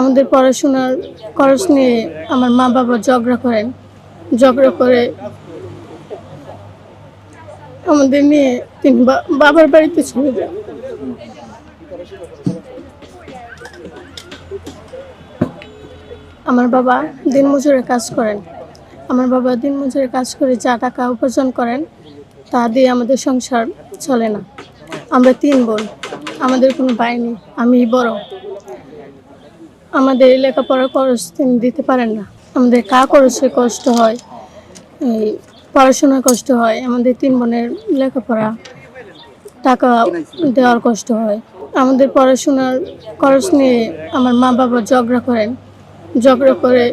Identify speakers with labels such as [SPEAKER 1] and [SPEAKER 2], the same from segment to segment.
[SPEAKER 1] আমাদের পড়াশোনার খরচ নিয়ে আমার মা বাবা ঝগড়া করেন। ঝগড়া করে আমাদের নিয়ে তিনি বাবার বাড়িতে চলে যান। আমার বাবা দিনমজুরে কাজ করেন। আমার বাবা দিনমজুরে কাজ করে যা টাকা উপার্জন করেন, তা দিয়ে আমাদের সংসার চলে না। আমরা তিন বোন, আমাদের কোনো ভাই নেই আমি বড়। আমাদের লেখাপড়ার খরচ তিনি দিতে পারেন না। আমাদের কা খরচে কষ্ট হয়, এই পড়াশোনার কষ্ট হয়, আমাদের তিন বোনের লেখাপড়া, টাকা দেওয়ার কষ্ট হয়। আমাদের পড়াশোনার খরচ নিয়ে আমার মা বাবা ঝগড়া করেন, ঝগড়া করে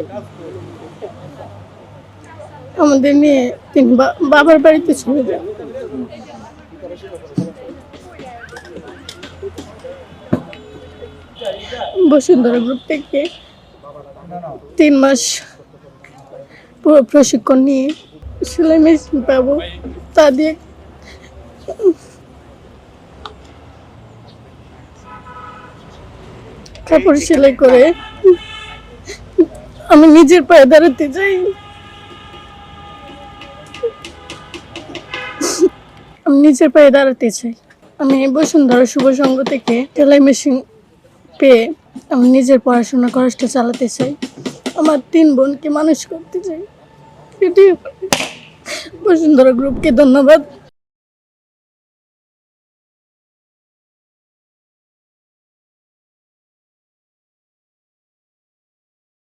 [SPEAKER 1] আমাদের নিয়ে তিনি বাবার বাড়িতে চলে যান বসুন্ধরা গ্রুপ থেকে তিন মাস পুরো প্রশিক্ষণ নিয়ে সেলাই মেশিন পাবো, তা দিয়ে কাপড় সেলাই করে আমি নিজের পায়ে দাঁড়াতে চাই। আমি নিজের পায়ে দাঁড়াতে চাই। আমি বসুন্ধরা শুভ সংঘ থেকে সেলাই মেশিন পেয়ে আমি নিজের পড়াশোনা খরচটা চালাতে চাই। আমার তিন বোনকে মানুষ করতে চাই। এটি বসুন্ধরা গ্রুপকে ধন্যবাদ।